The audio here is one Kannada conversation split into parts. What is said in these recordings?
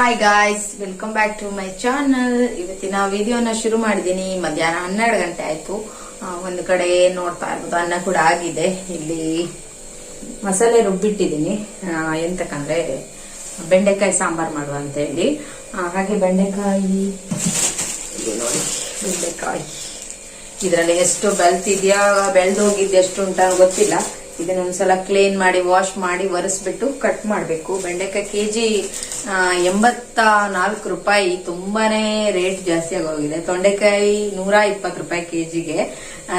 Hi guys welcome back to my channel ಇವತ್ತಿನ ವಿಡಿಯೋನ ಶುರು ಮಾಡಿದ್ದೀನಿ. ಮಧ್ಯಾಹ್ನ ಹನ್ನೆರಡು ಗಂಟೆ ಆಯ್ತು. ಒಂದು ಕಡೆ ನೋಡ್ತಾ ಇರ್ಬೋದು, ಅನ್ನ ಕೂಡ ಆಗಿದೆ. ಇಲ್ಲಿ ಮಸಾಲೆ ರುಬ್ಬಿಟ್ಟಿದ್ದೀನಿ. ಎಂತಕ್ಕಂದ್ರೆ ಬೆಂಡೆಕಾಯಿ ಸಾಂಬಾರ್ ಮಾಡುವ ಅಂತ ಹೇಳಿ. ಹಾಗೆ ಬೆಂಡೆಕಾಯಿ ನೋಡಿ ಬೆಂಡೆಕಾಯಿ. ಇದರಲ್ಲಿ ಎಷ್ಟು ಬೆಳ್ತಿದ್ಯಾ ಬೆಳೆದು ಎಷ್ಟು ಉಂಟ ಗೊತ್ತಿಲ್ಲ. ಇದನ್ನ ಒಂದ್ಸಲ ಕ್ಲೀನ್ ಮಾಡಿ ವಾಶ್ ಮಾಡಿ, ಒರೆಸ್ಬಿಟ್ಟು ಕಟ್ ಮಾಡಬೇಕು. ಬೆಂಡೆಕಾಯಿ ಕೆ ಜಿ ಎಂಬತ್ತ ನಾಲ್ಕು ರೂಪಾಯಿ. ತುಂಬಾನೇ ರೇಟ್ ಜಾಸ್ತಿ ಆಗೋಗಿದೆ. ತೊಂಡೆಕಾಯಿ ನೂರ ಇಪ್ಪತ್ತು ರೂಪಾಯಿ ಕೆ ಜಿಗೆ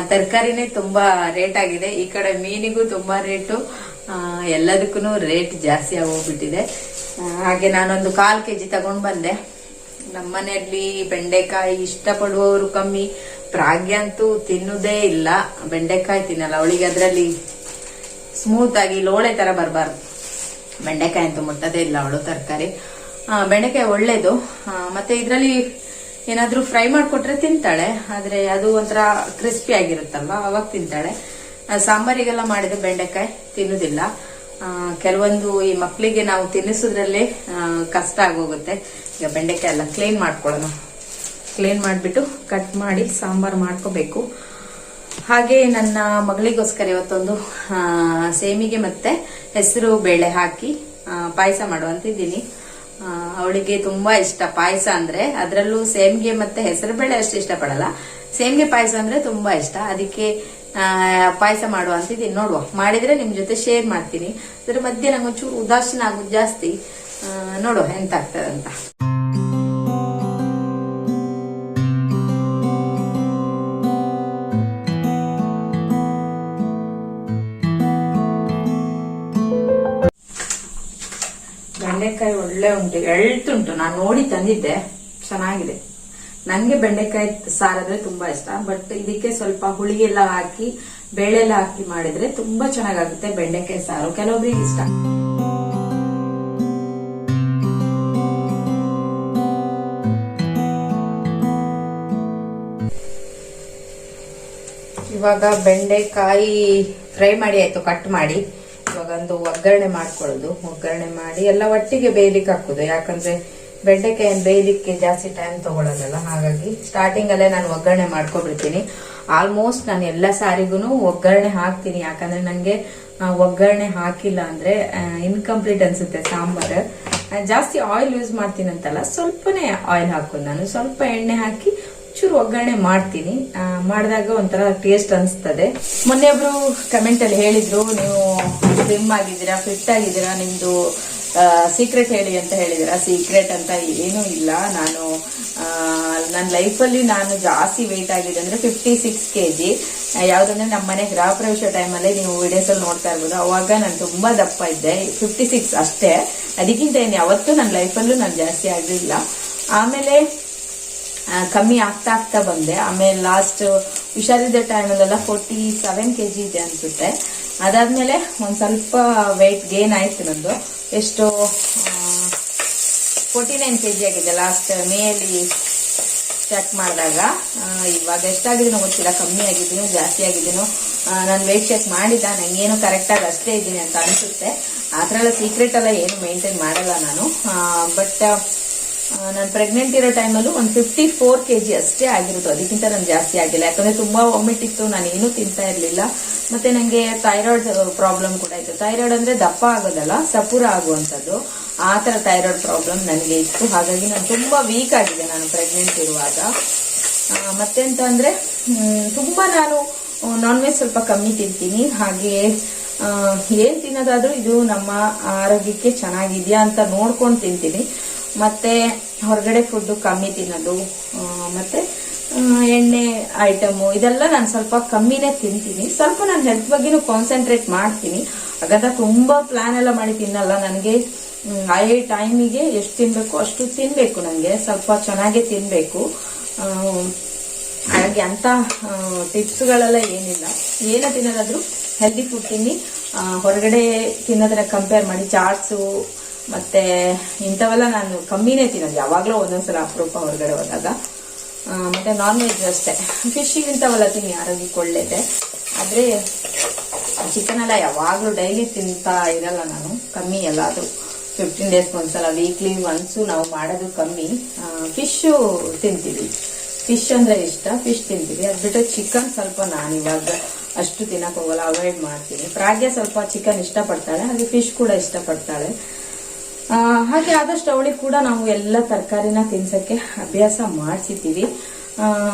ತರಕಾರಿನೇ ತುಂಬಾ ರೇಟ್ ಆಗಿದೆ. ಈ ಕಡೆ ಮೀನಿಗೂ ತುಂಬಾ ರೇಟು ಎಲ್ಲದಕ್ಕೂ ರೇಟ್ ಜಾಸ್ತಿ ಆಗೋಗ್ಬಿಟ್ಟಿದೆ. ಹಾಗೆ ನಾನೊಂದು ಕಾಲು ಕೆ ಜಿ ತಗೊಂಡು ಬಂದೆ. ನಮ್ಮನೆಯಲ್ಲಿ ಬೆಂಡೆಕಾಯಿ ಇಷ್ಟಪಡುವವರು ಕಮ್ಮಿ. ಪ್ರಾಗ್ಯ ಅಂತೂ ತಿನ್ನುವುದೇ ಇಲ್ಲ. ಬೆಂಡೆಕಾಯಿ ತಿನ್ನಲ್ಲ. ಅವಳಿಗೆ ಅದರಲ್ಲಿ ಸ್ಮೂತ್ ಆಗಿ ಲೋಳೆ ತರ ಬರಬಾರ್ದು. ಬೆಂಡೆಕಾಯಿ ಅಂತೂ ಮುಟ್ಟದೇ ಇಲ್ಲ, ಅವಳು ತರಕಾರಿ. ಬೆಂಡೆಕಾಯಿ ಒಳ್ಳೇದು. ಮತ್ತೆ ಇದರಲ್ಲಿ ಏನಾದ್ರೂ ಫ್ರೈ ಮಾಡಿಕೊಟ್ರೆ ತಿಂತಾಳೆ. ಆದ್ರೆ ಅದು ಒಂಥರ ಕ್ರಿಸ್ಪಿ ಆಗಿರುತ್ತಲ್ವಾ? ಅವಾಗ ತಿಂತಾಳೆ. ಸಾಂಬಾರಿಗೆಲ್ಲ ಮಾಡಿದ ಬೆಂಡೆಕಾಯಿ ತಿನ್ನುದಿಲ್ಲ. ಕೆಲವೊಂದು ಈ ಮಕ್ಕಳಿಗೆ ನಾವು ತಿನ್ನಿಸೋದ್ರಲ್ಲೇ ಕಷ್ಟ ಆಗೋಗುತ್ತೆ. ಈಗ ಬೆಂಡೆಕಾಯಿ ಎಲ್ಲ ಕ್ಲೀನ್ ಮಾಡ್ಕೊಳ್ಳೋಣ. ಕ್ಲೀನ್ ಮಾಡಿಬಿಟ್ಟು ಕಟ್ ಮಾಡಿ ಸಾಂಬಾರ್ ಮಾಡ್ಕೋಬೇಕು. ಹಾಗೆ ನನ್ನ ಮಗಳಿಗೋಸ್ಕರ ಇವತ್ತೊಂದು ಸೇಮಿಗೆ ಮತ್ತೆ ಹೆಸರು ಬೇಳೆ ಹಾಕಿ ಪಾಯಸ ಮಾಡುವಂತಿದ್ದೀನಿ ಅವಳಿಗೆ ತುಂಬಾ ಇಷ್ಟ ಪಾಯಸ ಅಂದ್ರೆ, ಅದರಲ್ಲೂ ಸೇಮಿಗೆ ಮತ್ತೆ ಹೆಸರು ಬೇಳೆ ಅಷ್ಟು ಇಷ್ಟಪಡಲ್ಲ. ಸೇಮಿಗೆ ಪಾಯಸ ಅಂದ್ರೆ ತುಂಬಾ ಇಷ್ಟ. ಅದಕ್ಕೆ ಪಾಯಸ ಮಾಡುವ ಅಂತಿದ್ದೀನಿ ನೋಡುವ. ಮಾಡಿದ್ರೆ ನಿಮ್ ಜೊತೆ ಶೇರ್ ಮಾಡ್ತೀನಿ. ಅದ್ರ ಮಧ್ಯೆ ನಂಗೊಂಚೂರು ಉದಾಸೀನ ಆಗೋದು ಜಾಸ್ತಿ. ನೋಡುವ ಎಂತ ಆಗ್ತದಂತ. ಬೆಂಡೆಕಾಯಿ ಒಳ್ಳೆ ಉಂಟು ಎಳ್ತುಂಟು ನಾನು ನೋಡಿ ತಂದಿದ್ದೆ, ಚೆನ್ನಾಗಿದೆ. ನಂಗೆ ಬೆಂಡೆಕಾಯಿ ಸಾರಾದ್ರೆ ತುಂಬಾ ಇಷ್ಟ ಬಟ್ ಇದಕ್ಕೆ ಸ್ವಲ್ಪ ಹುಳಿ ಎಲ್ಲ ಹಾಕಿ ಬೇಳೆ ಎಲ್ಲ ಹಾಕಿ ಮಾಡಿದ್ರೆ ತುಂಬಾ ಚೆನ್ನಾಗಾಗುತ್ತೆ ಬೆಂಡೆಕಾಯಿ ಸಾರು. ಕೆಲವೊಬ್ರಿಗೆ ಇಷ್ಟ. ಇವಾಗ ಬೆಂಡೆಕಾಯಿ ಫ್ರೈ ಮಾಡಿ ಆಯ್ತು, ಕಟ್ ಮಾಡಿ. ಇವಾಗ ಒಂದು ಒಗ್ಗರಣೆ ಮಾಡ್ಕೊಳ್ಳೋದು. ಒಗ್ಗರಣೆ ಮಾಡಿ ಎಲ್ಲ ಒಟ್ಟಿಗೆ ಬೇಯಲಿಕ್ಕೆ ಹಾಕೋದು. ಯಾಕಂದ್ರೆ ಬೆಂಡೆಕಾಯಿ ಬೇಯಲಿಕ್ಕೆ ಜಾಸ್ತಿ ಟೈಮ್ ತಗೊಳ್ಳೋದಲ್ಲ ಹಾಗಾಗಿ ಸ್ಟಾರ್ಟಿಂಗ್ ಅಲ್ಲೇ ನಾನು ಒಗ್ಗರಣೆ ಮಾಡ್ಕೊಬಿಡ್ತೀನಿ. ಆಲ್ಮೋಸ್ಟ್ ನಾನು ಎಲ್ಲ ಸಾರಿಗೂ ಒಗ್ಗರಣೆ ಹಾಕ್ತೀನಿ. ಯಾಕಂದ್ರೆ ನಂಗೆ ಒಗ್ಗರಣೆ ಹಾಕಿಲ್ಲ ಅಂದ್ರೆ ಇನ್ಕಂಪ್ಲೀಟ್ ಅನ್ಸುತ್ತೆ ಸಾಂಬಾರ್. ಜಾಸ್ತಿ ಆಯಿಲ್ ಯೂಸ್ ಮಾಡ್ತೀನಿ ಅಂತಲ್ಲ ಸ್ವಲ್ಪನೇ ಆಯಿಲ್ ಹಾಕೋದು ನಾನು. ಸ್ವಲ್ಪ ಎಣ್ಣೆ ಹಾಕಿ ಚೂರು ಒಗ್ಗರಣೆ ಮಾಡ್ತೀನಿ. ಮಾಡಿದಾಗ ಒಂಥರ ಟೇಸ್ಟ್ ಅನಿಸ್ತದೆ. ಮೊನ್ನೆ ಒಬ್ರು ಕಮೆಂಟ್ ಅಲ್ಲಿ ಹೇಳಿದ್ರು, ನೀವು ಸ್ಲಿಮ್ ಆಗಿದ್ದೀರಾ ಫಿಟ್ ಆಗಿದ್ದೀರಾ? ನಿಮ್ಮದು ಸೀಕ್ರೆಟ್ ಹೇಳಿ ಅಂತ ಹೇಳಿದಿರಾ ಸೀಕ್ರೆಟ್ ಅಂತ ಏನೂ ಇಲ್ಲ. ನಾನು ನನ್ನ ಲೈಫಲ್ಲಿ ನಾನು ಜಾಸ್ತಿ ವೆಯ್ಟ್ ಆಗಿದೆ ಅಂದರೆ ಫಿಫ್ಟಿ ಸಿಕ್ಸ್ ಕೆ ಜಿ ಯಾವುದಂದ್ರೆ ನಮ್ಮ ಮನೆ ಗೃಹ ಪ್ರವೇಶ ಟೈಮಲ್ಲಿ ನೀವು ವಿಡಿಯೋಸ್ ಅಲ್ಲಿ ನೋಡ್ತಾ ಇರ್ಬೋದು. ಅವಾಗ ನಾನು ತುಂಬ ದಪ್ಪ ಇದ್ದೆ. ಫಿಫ್ಟಿ ಸಿಕ್ಸ್ ಅಷ್ಟೇ. ಅದಕ್ಕಿಂತ ಏನು ಯಾವತ್ತೂ ನನ್ನ ಲೈಫಲ್ಲೂ ನಾನು ಜಾಸ್ತಿ ಆಗಲಿಲ್ಲ ಆಮೇಲೆ ಕಮ್ಮಿ ಆಗ್ತಾ ಆಗ್ತಾ ಬಂದೆ. ಆಮೇಲೆ ಲಾಸ್ಟ್ ಹುಷಾರಿದ್ದ ಟೈಮಲ್ಲೆಲ್ಲ ಫೋರ್ಟಿ ಸೆವೆನ್ ಕೆ ಜಿ ಇದೆ ಅನ್ಸುತ್ತೆ. ಅದಾದ್ಮೇಲೆ ಒಂದ್ ಸ್ವಲ್ಪ ವೆಯ್ಟ್ ಗೇನ್ ಆಯ್ತು ನಂದು. ಎಷ್ಟು ಫೋರ್ಟಿ ನೈನ್ ಕೆ ಜಿ ಆಗಿದೆ ಲಾಸ್ಟ್ ಮೇಯಲ್ಲಿ ಚೆಕ್ ಮಾಡಿದಾಗ. ಇವಾಗ ಎಷ್ಟಾಗಿದ್ದೀನೋ ಗೊತ್ತಿಲ್ಲ. ಕಮ್ಮಿ ಆಗಿದ್ದೀನೋ ಜಾಸ್ತಿ ಆಗಿದ್ದೀನೋ ನಾನು ವೆಯ್ಟ್ ಚೆಕ್ ಮಾಡಿದ್ದ. ನಂಗೇನು ಕರೆಕ್ಟಾಗಿ ಅಷ್ಟೇ ಇದ್ದೀನಿ ಅಂತ ಅನಿಸುತ್ತೆ. ಆ ಥರ ಎಲ್ಲ ಸೀಕ್ರೆಟ್ ಎಲ್ಲ ಏನು ಮೇಂಟೈನ್ ಮಾಡಲ್ಲ ನಾನು. ಬಟ್ ನಾನು ಪ್ರೆಗ್ನೆಂಟ್ ಇರೋ ಟೈಮಲ್ಲೂ ಒಂದು ಫಿಫ್ಟಿ ಫೋರ್ ಕೆ ಜಿ ಅಷ್ಟೇ ಆಗಿರುತ್ತೆ ಅದಕ್ಕಿಂತ ನಾನು ಜಾಸ್ತಿ ಆಗಿಲ್ಲ. ಯಾಕಂದ್ರೆ ತುಂಬಾ ವಾಮಿಟ್ ಇತ್ತು, ನಾನು ಏನು ತಿಂತಾ ಇರಲಿಲ್ಲ. ಮತ್ತೆ ನನಗೆ ಥೈರಾಯ್ಡ್ ಪ್ರಾಬ್ಲಮ್ ಕೂಡ ಇತ್ತು. ಥೈರಾಯ್ಡ್ ಅಂದ್ರೆ ದಪ್ಪ ಆಗೋದಲ್ಲ, ಸಪುರ ಆಗುವಂಥದ್ದು. ಆ ಥರ ಥೈರಾಯ್ಡ್ ಪ್ರಾಬ್ಲಮ್ ನನಗೆ ಇತ್ತು. ಹಾಗಾಗಿ ನಾನು ತುಂಬಾ ವೀಕ್ ಆಗಿದೆ ನಾನು ಪ್ರೆಗ್ನೆಂಟ್ ಇರುವಾಗ. ಮತ್ತೆಂತ ಅಂದ್ರೆ ತುಂಬಾ ನಾನು ನಾನ್ ವೆಜ್ ಸ್ವಲ್ಪ ಕಮ್ಮಿ ತಿಂತೀನಿ. ಹಾಗೆ ಏನ್ ತಿನ್ನೋದಾದ್ರೂ ಇದು ನಮ್ಮ ಆರೋಗ್ಯಕ್ಕೆ ಚೆನ್ನಾಗಿದೆಯಾ ಅಂತ ನೋಡ್ಕೊಂಡು ತಿಂತೀನಿ. ಮತ್ತೆ ಹೊರಗಡೆ ಫುಡ್ ಕಮ್ಮಿ ತಿನ್ನೋದು ಮತ್ತೆ ಎಣ್ಣೆ ಐಟಮು ಇದೆಲ್ಲ ನಾನು ಸ್ವಲ್ಪ ಕಮ್ಮಿನೇ ತಿಂತೀನಿ. ಸ್ವಲ್ಪ ನಾನು ಹೆಲ್ತ್ ಬಗ್ಗೆನೂ ಕಾನ್ಸಂಟ್ರೇಟ್ ಮಾಡ್ತೀನಿ. ಹಾಗಂತ ತುಂಬಾ ಪ್ಲಾನ್ ಎಲ್ಲ ಮಾಡಿ ತಿನ್ನಲ್ಲ. ನನಗೆ ಆಯೇ ಟೈಮಿಗೆ ಎಷ್ಟು ತಿನ್ಬೇಕು, ಅಷ್ಟು ತಿನ್ಬೇಕು ನನಗೆ ಸ್ವಲ್ಪ ಚೆನ್ನಾಗೇ ತಿನ್ಬೇಕು. ಹಾಗೆ ಹಾಗಾಗಿ ಅಂತ ಟಿಪ್ಸ್ಗಳೆಲ್ಲ ಏನಿಲ್ಲ. ಏನ ತಿನ್ನೋದಾದ್ರೂ ಹೆಲ್ದಿ ಫುಡ್ ತಿನ್ನಿ. ಹೊರಗಡೆ ತಿನ್ನೋದನ್ನ ಕಂಪೇರ್ ಮಾಡಿ ಚಾಟ್ಸು ಮತ್ತೆ ಇಂಥವೆಲ್ಲ ನಾನು ಕಮ್ಮಿನೇ ತಿನ್ನೋದು. ಯಾವಾಗಲೂ ಒಂದೊಂದ್ಸಲ ಅಪರೂಪ ಹೊರಗಡೆ ಹೋದಾಗ. ಮತ್ತೆ ನಾನ್ ವೆಜ್ ಅಷ್ಟೇ. ಫಿಶಿಂಗ್ ಇಂಥವೆಲ್ಲ ತಿನ್ನಿ, ಆರೋಗ್ಯಕ್ಕೆ ಒಳ್ಳೇದೆ. ಆದ್ರೆ ಚಿಕನ್ ಎಲ್ಲ ಯಾವಾಗಲೂ ಡೈಲಿ ತಿಂತಾ ಇರಲ್ಲ ನಾನು. ಕಮ್ಮಿ ಎಲ್ಲಾದ್ರೂ. ಫಿಫ್ಟೀನ್ ಡೇಸ್ಗೆ ಒಂದ್ಸಲ ವೀಕ್ಲಿ ಒನ್ಸು ನಾವು ಮಾಡೋದು ಕಮ್ಮಿ. ಫಿಶು ತಿಂತೀವಿ. ಫಿಶ್ ಅಂದ್ರೆ ಇಷ್ಟ. ಫಿಶ್ ತಿಂತೀವಿ. ಅದು ಬಿಟ್ಟು ಚಿಕನ್ ಸ್ವಲ್ಪ ನಾನು ಇವಾಗ ಅಷ್ಟು ತಿನ್ನಕ್ ಹೋಗಲ್ಲ. ಅವಾಯ್ಡ್ ಮಾಡ್ತೀನಿ. ಪ್ರಾಗ್ಯ ಸ್ವಲ್ಪ ಚಿಕನ್ ಇಷ್ಟಪಡ್ತಾಳೆ. ಹಾಗೆ ಫಿಶ್ ಕೂಡ ಇಷ್ಟಪಡ್ತಾಳೆ. ಹಾಗೆ ಆದಷ್ಟು ಅವಳಿಗೆ ಕೂಡ ನಾವು ಎಲ್ಲ ತರಕಾರಿನ ತಿನ್ಸಕ್ಕೆ ಅಭ್ಯಾಸ ಮಾಡಿಸಿದ್ದೀವಿ.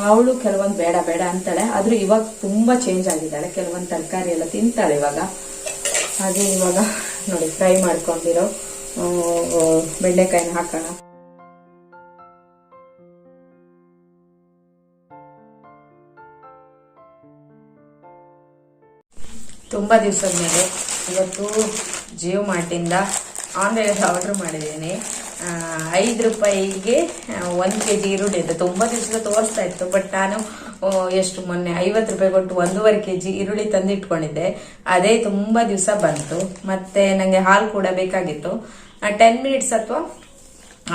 ಅವಳು ಕೆಲವೊಂದು ಬೇಡ ಬೇಡ ಅಂತಾಳೆ. ಆದ್ರೂ ಇವಾಗ ತುಂಬಾ ಚೇಂಜ್ ಆಗಿದ್ದಾಳೆ. ಕೆಲವೊಂದು ತರಕಾರಿ ಎಲ್ಲ ತಿಂತಾಳೆ ಇವಾಗ. ಹಾಗೆ ಇವಾಗ ನೋಡಿ ಫ್ರೈ ಮಾಡ್ಕೊಂಡಿರೋ ಬೆಂಡೆಕಾಯಿನ ಹಾಕೋಣ. ತುಂಬಾ ದಿವಸದ ಮೇಲೆ ಇವತ್ತು ಜಿಯೋ ಮಾರ್ಟಿಂದ ಆನ್ಲೈನ್ ಆರ್ಡರ್ ಮಾಡಿದ್ದೀನಿ. ಐದು ರೂಪಾಯಿಗೆ ಒಂದು ಕೆ ಜಿ ಈರುಳ್ಳಿ ಅಂತ ತುಂಬ ದಿವಸ ತೋರಿಸ್ತಾ ಇತ್ತು ಬಟ್ ನಾನು ಎಷ್ಟು ಮೊನ್ನೆ ಐವತ್ತು ರೂಪಾಯಿ ಕೊಟ್ಟು ಒಂದೂವರೆ ಕೆ ಜಿ ಈರುಳ್ಳಿ ತಂದಿಟ್ಕೊಂಡಿದ್ದೆ. ಅದೇ ತುಂಬ ದಿವಸ ಬಂತು. ಮತ್ತೆ ನನಗೆ ಹಾಲು ಕೂಡ ಬೇಕಾಗಿತ್ತು. ಟೆನ್ ಮಿನಿಟ್ಸ್ ಅಥವಾ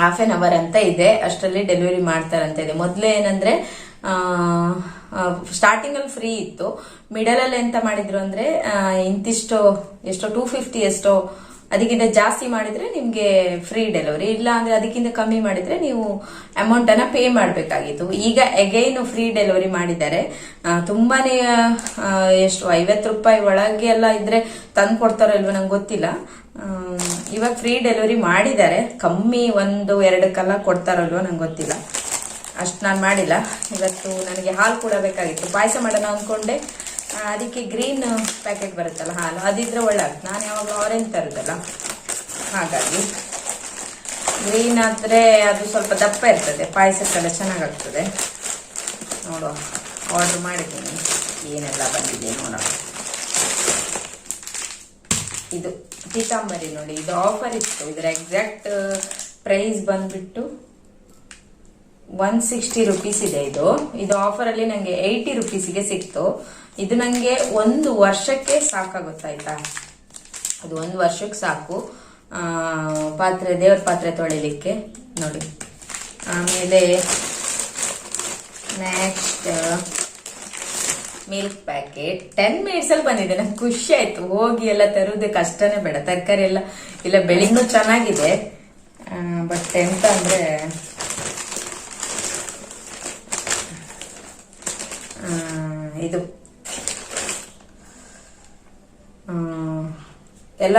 ಹಾಫ್ ಆನ್ ಅವರ್ ಅಂತ ಇದೆ. ಅಷ್ಟರಲ್ಲಿ ಡೆಲಿವರಿ ಮಾಡ್ತಾರಂತ ಇದೆ. ಮೊದಲೇ ಏನಂದ್ರೆ ಸ್ಟಾರ್ಟಿಂಗಲ್ಲಿ ಫ್ರೀ ಇತ್ತು. ಮಿಡಲ್ ಅಲ್ಲಿ ಎಂತ ಮಾಡಿದ್ರು ಅಂದ್ರೆ ಇಂತಿಷ್ಟು, ಎಷ್ಟೋ ಟೂ ಫಿಫ್ಟಿ ಎಷ್ಟೋ ಅದಕ್ಕಿಂತ ಜಾಸ್ತಿ ಮಾಡಿದ್ರೆ ನಿಮ್ಗೆ ಫ್ರೀ ಡೆಲಿವರಿ ಇಲ್ಲ ಅಂದ್ರೆ ಅದಕ್ಕಿಂತ ಕಮ್ಮಿ ಮಾಡಿದ್ರೆ ನೀವು ಅಮೌಂಟ್ ಅನ್ನ ಪೇ ಮಾಡಬೇಕಾಗಿತ್ತು. ಈಗ ಅಗೈನ್ ಫ್ರೀ ಡೆಲಿವರಿ ಮಾಡಿದ್ದಾರೆ. ತುಂಬಾನೇ ಎಷ್ಟು, ಐವತ್ತು ರೂಪಾಯಿ ಒಳಗೆ ಎಲ್ಲ ಇದ್ರೆ ತಂದು ಕೊಡ್ತಾರೋ ಇಲ್ವೋ ನಂಗೆ ಗೊತ್ತಿಲ್ಲ. ಇವಾಗ ಫ್ರೀ ಡೆಲಿವರಿ ಮಾಡಿದ್ದಾರೆ. ಕಮ್ಮಿ ಒಂದು, ಎರಡಕ್ಕೆಲ್ಲ ಕೊಡ್ತಾರಲ್ವೋ ನಂಗೆ ಗೊತ್ತಿಲ್ಲ. ಅಷ್ಟು ನಾನು ಮಾಡಿಲ್ಲ. ಇವತ್ತು ನನಗೆ ಹಾಲು ಕೂಡ ಬೇಕಾಗಿತ್ತು. ಪಾಯಸ ಮಾಡೋಣ ಅಂದ್ಕೊಂಡೆ ಅದಕ್ಕೆ ಗ್ರೀನ್ ಪ್ಯಾಕೆಟ್ ಬರುತ್ತಲ್ಲ, ಹಾಲು. ಅದಿದ್ರೆ ಒಳ್ಳೆಯದು ನಾನು ಯಾವಾಗ ಆರೆಂಜ್ ತರುದಲ್ಲ. ಹಾಗಾಗಿ ಗ್ರೀನ್ ಆದರೆ ಅದು ಸ್ವಲ್ಪ ದಪ್ಪ ಇರ್ತದೆ, ಪಾಯಸಕ್ಕೆಲ್ಲ ಚೆನ್ನಾಗಾಗ್ತದೆ. ನೋಡುವ ಆರ್ಡರ್ ಮಾಡಿದ್ದೀನಿ. ಏನೆಲ್ಲ ಬಂದಿದೆ ನೋಡೋಣ. ಇದು ಪೀತಾಂಬರಿ ನೋಡಿ, ಇದು ಆಫರ್ ಇತ್ತು. ಇದರ ಎಕ್ಸಾಕ್ಟ್ ಪ್ರೈಸ್ ಬಂದ್ಬಿಟ್ಟು ಒನ್ ಸಿಕ್ಸ್ಟಿ ರುಪೀಸ್ ಇದೆ ಇದು. ಇದು ಆಫರ್ ಅಲ್ಲಿ ನಂಗೆ ಏಯ್ಟಿ ರುಪೀಸ್ಗೆ ಸಿಕ್ತು. ಇದು ನಂಗೆ ಒಂದು ವರ್ಷಕ್ಕೆ ಸಾಕಾಗುತ್ತಾಯ್ತಾ ಅದು ಒಂದು ವರ್ಷಕ್ಕೆ ಸಾಕು. ಪಾತ್ರೆ, ದೇವ್ರ ಪಾತ್ರೆ ತೊಳಿಲಿಕ್ಕೆ. ನೋಡಿ. ಆಮೇಲೆ next milk packet ten minutes ಅಲ್ಲಿ ಬಂದಿದೆ. ನಂಗೆ ಖುಷಿ ಆಯ್ತು. ಹೋಗಿ ಎಲ್ಲ ತರುವುದೇ ಕಷ್ಟನೇ ಬೇಡ. ತರಕಾರಿ ಎಲ್ಲ, ಇಲ್ಲ ಬೆಳಿಗ್ಗೆ ಚೆನ್ನಾಗಿದೆ. ಬಟ್ ಎಂತ ಅಂದ್ರೆ ಇದು. ಎಲ್ಲ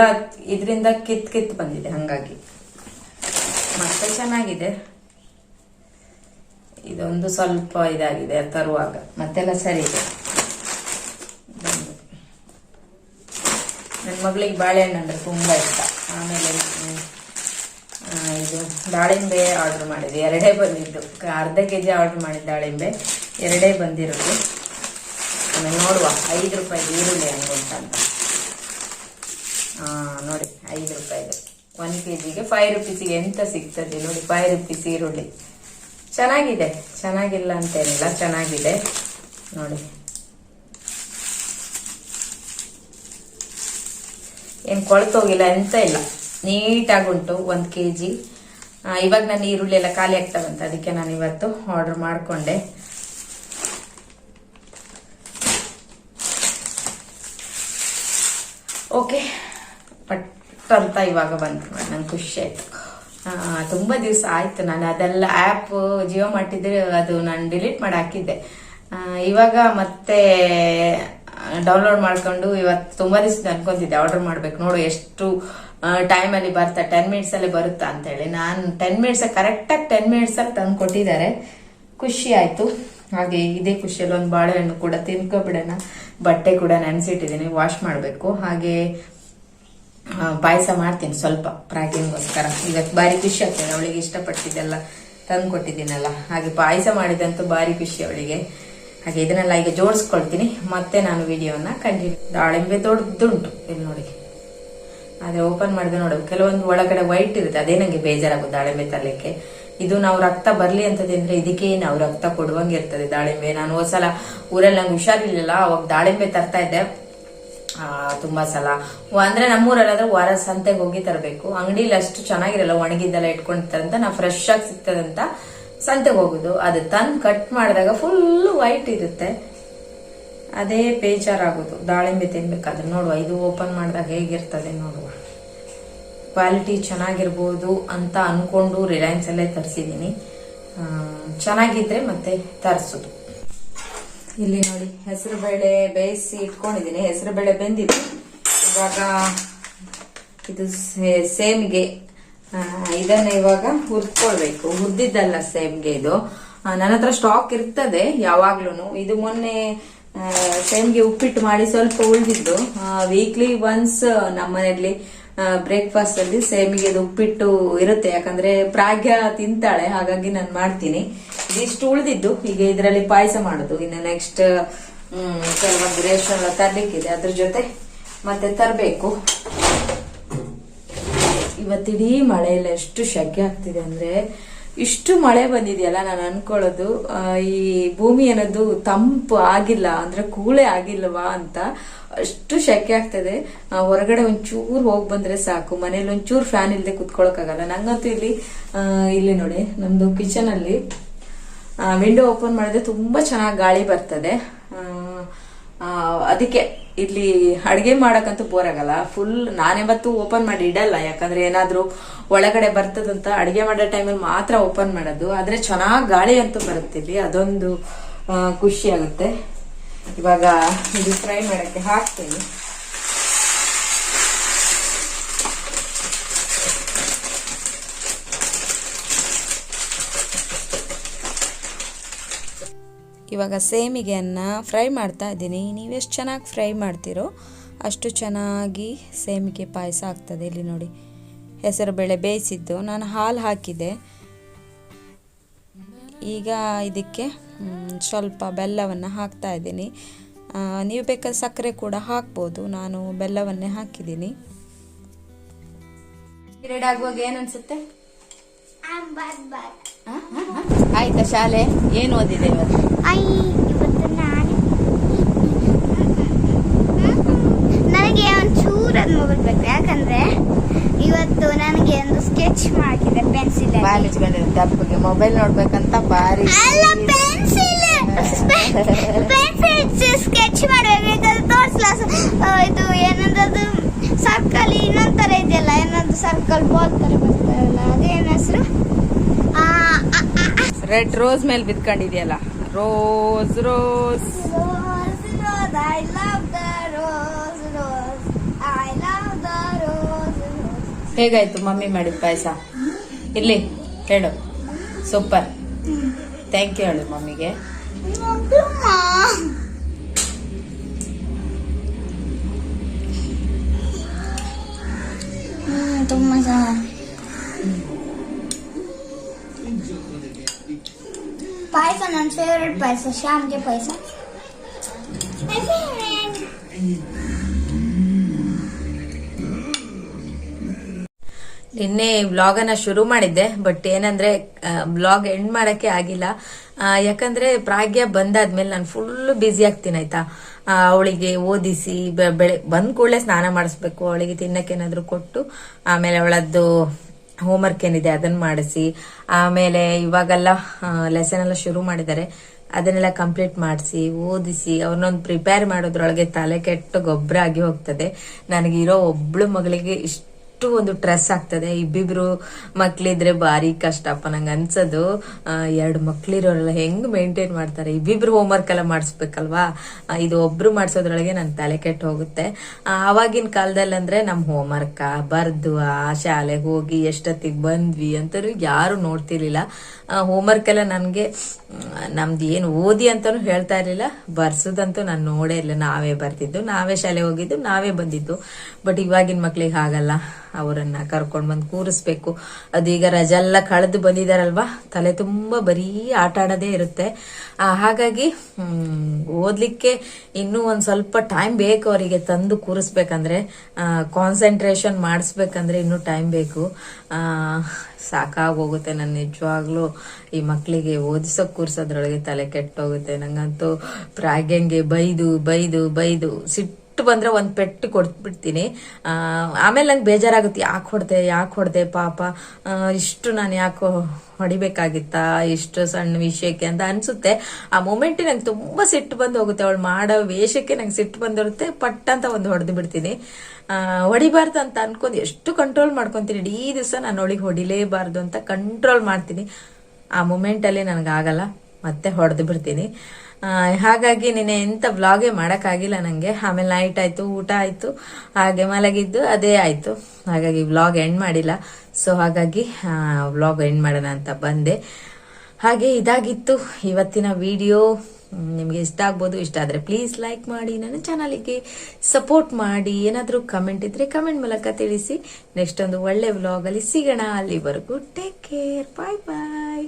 ಇದರಿಂದ ಕಿತ್ ಕಿತ್ ಬಂದಿದೆ ಹಂಗಾಗಿ. ಮತ್ತೆ ಚೆನ್ನಾಗಿದೆ. ಇದೊಂದು ಸ್ವಲ್ಪ ಇದಾಗಿದೆ ತರುವಾಗ. ಮತ್ತೆಲ್ಲ ಸರಿ ಇದೆ. ನನ್ನ ಮಗಳಿಗೆ ಬಾಳೆಹಣ್ಣು ಅಂದರೆ ತುಂಬ ಇಷ್ಟ. ಆಮೇಲೆ ಇದು ದಾಳಿಂಬೆ ಆರ್ಡರ್ ಮಾಡಿದ್ದೆ ಎರಡೇ ಬಂದಿದ್ದು. ಅರ್ಧ ಕೆ ಜಿ ಆರ್ಡರ್ ಮಾಡಿದ ದಾಳಿಂಬೆ. ಎರಡೇ ಬಂದಿರೋದು. ಆಮೇಲೆ ನೋಡುವ. ಐದು ರೂಪಾಯಿ ಈರುಳ್ಳಿ ಹೆಂಗೆ ಉಂಟಂತ. ನೋಡಿ, ಐದು ರೂಪಾಯಿದು ಒನ್ ಕೆ ಜಿಗೆ ಫೈವ್ ರುಪೀಸಿಗೆ ಎಂತ ಸಿಗ್ತದೆ ನೋಡಿ ಫೈವ್ ರುಪೀಸ್ ಈರುಳ್ಳಿ. ಚೆನ್ನಾಗಿದೆ. ಚೆನ್ನಾಗಿಲ್ಲ ಅಂತೇನಿಲ್ಲ, ಚೆನ್ನಾಗಿದೆ. ನೋಡಿ. ಏನು ಕೊಳ್ತೋಗಿಲ್ಲ ಎಂತ ಇಲ್ಲ. ನೀಟಾಗಿ ಉಂಟು, ಒಂದ್ ಕೆ ಜಿ ಇವಾಗ ನಾನು ಈರುಳ್ಳಿ ಎಲ್ಲ ಖಾಲಿ ಆಗ್ತಾ ಬಂತು, ಅದಕ್ಕೆ ನಾನು ಇವತ್ತು ಆರ್ಡರ್ ಮಾಡ್ಕೊಂಡೆ ಓಕೆ ಪಟ್ ಅಂತ ಇವಾಗ ಬಂತು ನಂಗೆ ಖುಷಿ ಆಯ್ತು. ತುಂಬಾ ದಿವಸ ಆಯ್ತು ನಾನು ಅದೆಲ್ಲ ಆ್ಯಪ್ ಜಿಯೋ ಮಾಡಿದ್ರೆ ಅದು ನಾನು ಡಿಲೀಟ್ ಮಾಡಿ ಹಾಕಿದ್ದೆ. ಇವಾಗ ಮತ್ತೆ ಡೌನ್ಲೋಡ್ ಮಾಡ್ಕೊಂಡು ಇವತ್ತು ತುಂಬಾ ದಿವಸ ಅನ್ಕೊಂತಿದ್ದೆ ಆರ್ಡರ್ ಮಾಡ್ಬೇಕು, ನೋಡು ಎಷ್ಟು ಟೈಮ್ ಅಲ್ಲಿ ಬರ್ತಾ ಟೆನ್ ಮಿನಿಟ್ಸ್ ಅಲ್ಲಿ ಬರುತ್ತಾ ಅಂತ ಹೇಳಿ ನಾನು ಟೆನ್ ಮಿನಿಟ್ಸ್ ಕರೆಕ್ಟ್ ಆಗಿ ಟೆನ್ ಮಿನಿಟ್ಸ್ ಅಲ್ಲಿ ತಂದು ಕೊಟ್ಟಿದ್ದಾರೆ. ಖುಷಿ ಆಯ್ತು. ಹಾಗೆ ಇದೇ ಖುಷಿಯಲ್ಲಿ ಒಂದು ಬಾಳೆಹಣ್ಣು ಕೂಡ ತಿನ್ಕೊಬಿಡೋಣ. ಬಟ್ಟೆ ಕೂಡ ನೆನೆಸಿಟ್ಟಿದ್ದೀನಿ ವಾಶ್ ಮಾಡಬೇಕು. ಹಾಗೆ ಪಾಯಸ ಮಾಡ್ತೀನಿ ಸ್ವಲ್ಪ ಪ್ರಾಗಿನ್ಗೋಸ್ಕರ ಇವತ್ತು ಭಾರಿ ಖುಷಿ ಆಗ್ತದೆ, ಅವಳಿಗೆ ಇಷ್ಟಪಟ್ಟಿದ್ದೆಲ್ಲ ತಂದು ಕೊಟ್ಟಿದ್ದೀನಲ್ಲ ಹಾಗೆ ಪಾಯಸ ಮಾಡಿದಂತೂ ಭಾರಿ ಖುಷಿ ಅವಳಿಗೆ. ಹಾಗೆ ಇದನ್ನೆಲ್ಲ ಈಗ ಜೋಡಿಸ್ಕೊಳ್ತೀನಿ. ಮತ್ತೆ ನಾನು ವಿಡಿಯೋನ ಕಂಟಿನ್ಯೂ ದಾಳಿಂಬೆ ದೊಡ್ಡದುಂಟು ಇಲ್ಲಿ ನೋಡಿ. ಅದೇ ಓಪನ್ ಮಾಡಿದ್ರೆ ನೋಡು, ಕೆಲವೊಂದು ಒಳಗಡೆ ವೈಟ್ ಇರುತ್ತೆ, ಅದೇ ನಂಗೆ ಬೇಜಾರಾಗುತ್ತೆ ದಾಳಿಂಬೆ ತರಲಿಕ್ಕೆ. ಇದು ನಾವು ರಕ್ತ ಬರಲಿ ಅಂತ ತಿಂದ್ರೆ ಇದಕ್ಕೆ ನಾವು ರಕ್ತ ಕೊಡುವಂಗೆ ಇರ್ತದೆ ದಾಳಿಂಬೆ. ನಾನು ಹೋದ್ಸಲ ಊರಲ್ಲಿ ನಂಗೆ ಹುಷಾರಿರ್ಲಿಲ್ಲ, ಅವಾಗ ದಾಳಿಂಬೆ ತರ್ತಾ ಇದ್ದೆ. ತುಂಬಾ ಸಲ. ಅಂದ್ರೆ ನಮ್ಮೂರಲ್ಲಾದ್ರೆ ವಾರ ಸಂತೆಗೆ ಹೋಗಿ ತರಬೇಕು. ಅಂಗಡಿಲಿ ಅಷ್ಟು ಚೆನ್ನಾಗಿರಲ್ಲ, ಒಣಗಿದ್ದೆಲ್ಲ ಇಟ್ಕೊಂಡಿರ್ತಾರಂತ ನಾ ಫ್ರೆಶ್ ಆಗಿ ಸಿಗ್ತದಂತ ಸಂತೆಗೆ ಹೋಗುದು. ಅದು ತಂದು ಕಟ್ ಮಾಡಿದಾಗ ಫುಲ್ ವೈಟ್ ಇರುತ್ತೆ. ಅದೇ ಬೇಜಾರಾಗೋದು. ದಾಳಿಂಬೆ ತಿನ್ಬೇಕಾದ್ರೆ ನೋಡುವ. ಇದು ಓಪನ್ ಮಾಡಿದಾಗ ಹೇಗಿರ್ತದೆ ನೋಡುವ. ಕ್ವಾಲಿಟಿ ಚೆನ್ನಾಗಿರ್ಬೋದು ಅಂತ ಅನ್ಕೊಂಡು ರಿಲಯನ್ಸ್ ಅಲ್ಲೇ ತರಿಸಿದ್ದೀನಿ ಚೆನ್ನಾಗಿದ್ರೆ ಮತ್ತೆ ತರಿಸೋದು. ಇಲ್ಲಿ ನೋಡಿ, ಹೆಸರು ಬೇಳೆ ಬೇಯಿಸಿ ಇಟ್ಕೊಂಡಿದ್ದೀನಿ. ಹೆಸರು ಬೇಳೆ ಬೆಂದಿದೆ. ಇವಾಗ ಇದು ಸೇಮಿಗೆ ಇದನ್ನ ಇವಾಗ ಹುರ್ಕೊಳ್ಬೇಕು ಹುರಿದಿದ್ದಲ್ಲ ಸೇಮ್ಗೆ ಇದು. ನನ್ನ ಹತ್ರ ಸ್ಟಾಕ್ ಇರ್ತದೆ ಯಾವಾಗ್ಲೂ ಇದು ಮೊನ್ನೆ ಸೇಮ್ಗೆ ಉಪ್ಪಿಟ್ಟು ಮಾಡಿ ಸ್ವಲ್ಪ ಉಳಿದಿದ್ದು. ವೀಕ್ಲಿ ಒನ್ಸ್ ನಮ್ಮ ಮನೆಯಲ್ಲಿ ಬ್ರೇಕ್ಫಾಸ್ಟ್ ಅಲ್ಲಿ ಸೇಮಿಗೆ ಉಪ್ಪಿಟ್ಟು ಇರುತ್ತೆ. ಯಾಕಂದ್ರೆ ಪ್ರಾಗ್ಯ ತಿಂತಾಳೆ, ಹಾಗಾಗಿ ನಾನು ಮಾಡ್ತೀನಿ. ಇದಿಷ್ಟು ಉಳಿದಿದ್ದು. ಈಗ ಇದರಲ್ಲಿ ಪಾಯಸ ಮಾಡೋದು. ಇನ್ನು ನೆಕ್ಸ್ಟ್ ಕೆಲವೊಂದು ರೇಷನ್ ಎಲ್ಲ ತರ್ಲಿಕ್ಕಿದೆ. ಅದ್ರ ಜೊತೆ ಮತ್ತೆ ತರಬೇಕು. ಇವತ್ತಿಡೀ ಮಳೆಯಲ್ಲಿ ಎಷ್ಟು ಶೆಕೆ ಆಗ್ತಿದೆ ಅಂದ್ರೆ ಇಷ್ಟು ಮಳೆ ಬಂದಿದೆಯಲ್ಲ, ನಾನು ಅನ್ಕೊಳ್ಳೋದು ಈ ಭೂಮಿ ಅನ್ನೋದು ತಂಪು ಆಗಿಲ್ಲ, ಅಂದ್ರೆ ಕೂಳೆ ಆಗಿಲ್ಲವಾ ಅಂತ ಅಷ್ಟು ಶೆಕೆ ಆಗ್ತದೆ. ಹೊರಗಡೆ ಒಂಚೂರು ಹೋಗಿ ಬಂದ್ರೆ ಸಾಕು. ಮನೇಲಿ ಒಂಚೂರು ಫ್ಯಾನ್ ಇಲ್ಲದೆ ಕುತ್ಕೊಳಕ್ಕಾಗಲ್ಲ. ನಂಗಂತೂ ಇಲ್ಲಿ ಇಲ್ಲಿ ನೋಡಿ, ನಮ್ದು ಕಿಚನ್ ಅಲ್ಲಿ ವಿಂಡೋ ಓಪನ್ ಮಾಡಿದ್ರೆ ತುಂಬಾ ಚೆನ್ನಾಗಿ ಗಾಳಿ ಬರ್ತದೆ. ಅದಕ್ಕೆ ಇಲ್ಲಿ ಅಡುಗೆ ಮಾಡಕ್ಕಂತೂ ಬೋರ್ ಆಗಲ್ಲ. ಫುಲ್ ನಾನಿವತ್ತು ಓಪನ್ ಮಾಡಿ ಇಡಲ್ಲ. ಯಾಕಂದ್ರೆ ಏನಾದರೂ ಒಳಗಡೆ ಬರ್ತದಂತ ಅಡುಗೆ ಮಾಡೋ ಟೈಮಲ್ಲಿ ಮಾತ್ರ ಓಪನ್ ಮಾಡೋದು. ಆದ್ರೆ ಚೆನ್ನಾಗಿ ಗಾಳಿ ಅಂತೂ ಬರುತ್ತೆ ಇಲ್ಲಿ. ಅದೊಂದು ಖುಷಿ ಆಗುತ್ತೆ. ಇವಾಗ ಇದು ಫ್ರೈ ಮಾಡಕ್ಕೆ ಹಾಕ್ತೀನಿ. ಇವಾಗ ಸೇಮಿಗೆಯನ್ನು ಫ್ರೈ ಮಾಡ್ತಾ ಇದ್ದೀನಿ. ನೀವೆಷ್ಟು ಚೆನ್ನಾಗಿ ಫ್ರೈ ಮಾಡ್ತೀರೋ ಅಷ್ಟು ಚೆನ್ನಾಗಿ ಸೇಮಿಗೆ ಪಾಯಸ ಆಗ್ತದೆ. ಇಲ್ಲಿ ನೋಡಿ, ಹೆಸರು ಬೇಳೆ ಬೇಯಿಸಿದ್ದು. ನಾನು ಹಾಲು ಹಾಕಿದೆ ಈಗ ಇದಕ್ಕೆ ಸ್ವಲ್ಪ ಬೆಲ್ಲವನ್ನು ಹಾಕ್ತಾ ಇದ್ದೀನಿ. ನೀವು ಬೇಕಾದ್ರೆ ಸಕ್ಕರೆ ಕೂಡ ಹಾಕ್ಬೋದು. ನಾನು ಬೆಲ್ಲವನ್ನೇ ಹಾಕಿದ್ದೀನಿ. ಆಗುವಾಗ ಅನ್ಸುತ್ತೆ? ಆಯ್ತಾ ಶಾಲೆ? ಏನು ಓದಿದೆ ಇವತ್ತು ಇವತ್ತು ನಾನು ನನಗೆ ಒಂಚೂರು ಅದು ಮೊಬೈಲ್ ಬೇಕು ಯಾಕಂದ್ರೆ ಇವತ್ತು ನನಗೆ ಒಂದು ಸ್ಕೆಚ್ ಮಾಡಿದೆ ಪೆನ್ಸಿಲ್ ಕಾಲೇಜ್ ಬಂದಿರುತ್ತೆ ಅಪ್ಪಗೆ. ಮೊಬೈಲ್ ನೋಡ್ಬೇಕಂತ ಬಾರಿ ಅಲ್ಲ ಪೆನ್ಸಿಲ್ ಸ್ಕೆಚ್ ಮಾಡಬೇಕಾದ್ರೆ ತೋರಿಸ್ಲಾ? ಇದು ಏನಂದ್ರೆ ಸರ್ಕಲ್ ಇನ್ನೊಂದ್ ತರ ಇದೆಯಲ್ಲ ಏನಂದ್ರೆ ಸರ್ಕಲ್ ಬಾಲ್ ತರ ಬರ್ತಾರಲ್ಲ ಅದೇನ ಹೆಸರು? ರೆಡ್ ರೋಸ್ ಮೇಲೆ ಬಿದ್ಕೊಂಡಿದ್ಯಲ್ಲ. Rose rose rose, love the rose rose I love the rose rose. ಹೇಗಾಯ್ತು ಮಮ್ಮಿ ಮಾಡಿದ ಪಾಯಸ? ಇಲ್ಲಿ ಹೇಳು. ಸೂಪರ್ ಥ್ಯಾಂಕ್ ಯು ಹೇಳು ಮಮ್ಮಿಗೆ. ಹ್ಮ್ ತುಂಬಾ ಪಾಯಸ ಪಾಯಸ ನಿನ್ನೆ ವ್ಲಾಗನ್ನ ಶುರು ಮಾಡಿದ್ದೆ ಬಟ್ ಏನಂದ್ರೆ ಬ್ಲಾಗ್ ಎಂಡ್ ಮಾಡಕ್ಕೆ ಆಗಿಲ್ಲ. ಯಾಕಂದ್ರೆ, ಪ್ರಾಗ್ಯ ಬಂದಾದ್ಮೇಲೆ ನಾನು ಫುಲ್ ಬ್ಯುಸಿ ಆಗ್ತೀನಿ, ಆಯ್ತಾ? ಅವಳಿಗೆ ಓದಿಸಿ ಬೆಳೆ, ಬಂದ್ ಕೂಡಲೇ ಸ್ನಾನ ಮಾಡಿಸ್ಬೇಕು. ಅವಳಿಗೆ ತಿನ್ನಕ್ಕೆ ಏನಾದ್ರು ಕೊಟ್ಟು, ಆಮೇಲೆ ಅವಳದ್ದು ಹೋಮ್ವರ್ಕ್ ಏನಿದೆ ಅದನ್ನ ಮಾಡಿಸಿ, ಆಮೇಲೆ ಇವಾಗೆಲ್ಲ ಲೆಸನ್ ಎಲ್ಲ ಶುರು ಮಾಡಿದ್ದಾರೆ. ಅದನ್ನೆಲ್ಲ ಕಂಪ್ಲೀಟ್ ಮಾಡಿಸಿ, ಓದಿಸಿ, ಅವ್ರನ್ನೊಂದು ಪ್ರಿಪೇರ್ ಮಾಡೋದ್ರೊಳಗೆ ತಲೆ ಕೆಟ್ಟು ಗೊಬ್ಬರ ಆಗಿ ಹೋಗ್ತದೆ. ನನಗಿರೋ ಒಬ್ಳು ಮಗಳಿಗೆ ಇಷ್ಟು ಒಂದು ಸ್ಟ್ರೆಸ್ ಆಗ್ತದೆ. ಇಬ್ಬಿಬ್ರು ಮಕ್ಳಿದ್ರೆ ಭಾರಿ ಕಷ್ಟಪ್ಪ ನಂಗೆ ಅನ್ಸೋದು ಎರಡು ಮಕ್ಳಿರೋರೆಲ್ಲ ಹೆಂಗ್ ಮೇಂಟೈನ್ ಮಾಡ್ತಾರೆ? ಇಬ್ಬಿಬ್ರು ಹೋಮ್ವರ್ಕ್ ಎಲ್ಲ ಮಾಡಿಸ್ಬೇಕಲ್ವಾ? ಇದು ಒಬ್ರು ಮಾಡಿಸೋದ್ರೊಳಗೆ ನನ್ ತಲೆ ಕೆಟ್ಟು ಹೋಗುತ್ತೆ. ಆವಾಗಿನ ಕಾಲದಲ್ಲಿ ಅಂದ್ರೆ ನಮ್ ಹೋಮ್ವರ್ಕ ಬರ್ದು ಆ, ಶಾಲೆಗೆ ಹೋಗಿ ಎಷ್ಟೊತ್ತಿಗೆ ಬಂದ್ವಿ ಅಂತ ಯಾರು ನೋಡ್ತಿರ್ಲಿಲ್ಲ. ಹೋಮ್ವರ್ಕ್ ಎಲ್ಲ ನನ್ಗೆ, ನಮ್ದು ಏನು ಓದಿ ಅಂತಾನು ಹೇಳ್ತಾ ಇರ್ಲಿಲ್ಲ. ಬರ್ಸೋದಂತೂ ನಾನು ನೋಡೇ ಇಲ್ಲ ನಾವೇ ಬರ್ತಿದ್ದು. ನಾವೇ ಶಾಲೆ ಹೋಗಿದ್ದು. ನಾವೇ ಬಂದಿದ್ದು. ಬಟ್ ಇವಾಗಿನ ಮಕ್ಳಿಗೆ ಹಾಗಲ್ಲ. ಅವರನ್ನ ಕರ್ಕೊಂಡು ಬಂದು ಕೂರಿಸ್ಬೇಕು. ಅದೀಗ ರಜೆ ಎಲ್ಲ ಕಳೆದು ಬಂದಿದಾರಲ್ವಾ? ತಲೆ ತುಂಬಾ ಬರೀ ಆಟ ಆಡೋದೇ ಇರುತ್ತೆ. ಹಾಗಾಗಿ ಓದ್ಲಿಕ್ಕೆ ಇನ್ನೂ ಒಂದು ಸ್ವಲ್ಪ ಟೈಮ್ ಬೇಕು ಅವರಿಗೆ ತಂದು ಕೂರಿಸ್ಬೇಕಂದ್ರೆ ಕಾನ್ಸಂಟ್ರೇಷನ್ ಮಾಡಿಸ್ಬೇಕಂದ್ರೆ ಇನ್ನೂ ಟೈಮ್ ಬೇಕು. ಸಾಕಾಗೋಗುತ್ತೆ ನಾನು ನಿಜವಾಗ್ಲೂ. ಈ ಮಕ್ಕಳಿಗೆ ಓದಿಸೋಕೆ ಕೂರ್ಸೋದ್ರೊಳಗೆ ತಲೆ ಕೆಟ್ಟೋಗುತ್ತೆ. ನಂಗಂತೂ ಪ್ರಾಗ್ಯಂಗೆ ಬೈದು ಬೈದು ಬೈದು, ಸಿಟ್ಟು ಬಂದ್ರೆ ಒಂದ್ ಪೆಟ್ಟು ಕೊಟ್ಬಿಡ್ತೀನಿ. ಆಮೇಲೆ ನಂಗೆ ಬೇಜಾರಾಗುತ್ತೆ, ಯಾಕೆ ಹೊಡೆದೆ ಯಾಕೆ ಹೊಡೆದೆ ಪಾಪ. ಇಷ್ಟು ನಾನು ಯಾಕೋ ಹೊಡಿಬೇಕಾಗಿತ್ತಾ, ಇಷ್ಟು ಸಣ್ಣ ವಿಷಯಕ್ಕೆ ಅಂತ ಅನ್ಸುತ್ತೆ. ಆ ಮೂಮೆಂಟ್ ನಂಗೆ ತುಂಬಾ ಸಿಟ್ಟು ಬಂದು ಹೋಗುತ್ತೆ, ಅವಳು ಮಾಡೋ ವೇಷಕ್ಕೆ ನಂಗೆ ಸಿಟ್ಟು ಬಂದಿರುತ್ತೆ, ಪಟ್ ಅಂತ ಒಂದು ಹೊಡೆದು ಬಿಡ್ತೀನಿ. ಹೊಡಿಬಾರ್ದು ಅಂತ ಅನ್ಕೊಂಡು ಎಷ್ಟು ಕಂಟ್ರೋಲ್ ಮಾಡ್ಕೊಂತೀನಿ, ಇಡೀ ದಿವಸ ನಾನು ಅವಳಿಗೆ ಹೊಡಿಲೇಬಾರ್ದು ಅಂತ ಕಂಟ್ರೋಲ್ ಮಾಡ್ತೀನಿ. ಆ ಮೂಮೆಂಟಲ್ಲಿ ನನಗಾಗಲ್ಲ ಮತ್ತೆ ಹೊಡೆದು ಬಿಡ್ತೀನಿ. ಹಾಗಾಗಿ ನಿನ್ನೆ ಎಂತ ವ್ಲಾಗೇ ಮಾಡೋಕ್ಕಾಗಿಲ್ಲ ನನಗೆ ಆಮೇಲೆ ನೈಟ್ ಆಯಿತು, ಊಟ ಆಯಿತು, ಹಾಗೆ ಮಲಗಿದ್ದು ಅದೇ ಆಯಿತು. ಹಾಗಾಗಿ ವ್ಲಾಗ್ ಎಂಡ್ ಮಾಡಿಲ್ಲ. ಸೊ ಹಾಗಾಗಿ ವ್ಲಾಗ್ ಎಂಡ್ ಮಾಡೋಣ ಅಂತ ಬಂದೆ. ಹಾಗೆ ಇದಾಗಿತ್ತು ಇವತ್ತಿನ ವಿಡಿಯೋ ನಿಮಗೆ ಇಷ್ಟ ಆಗ್ಬೋದು, ಇಷ್ಟ ಆದರೆ ಪ್ಲೀಸ್ ಲೈಕ್ ಮಾಡಿ, ನನ್ನ ಚಾನಲಿಗೆ ಸಪೋರ್ಟ್ ಮಾಡಿ. ಏನಾದರೂ ಕಮೆಂಟ್ ಇದ್ರೆ ಕಮೆಂಟ್ ಮೂಲಕ ತಿಳಿಸಿ. ನೆಕ್ಸ್ಟ್ ಒಂದು ಒಳ್ಳೆ ವ್ಲಾಗಲ್ಲಿ ಸಿಗೋಣ. ಅಲ್ಲಿವರೆಗೂ ಟೇಕ್ ಕೇರ್ ಬಾಯ್ ಬಾಯ್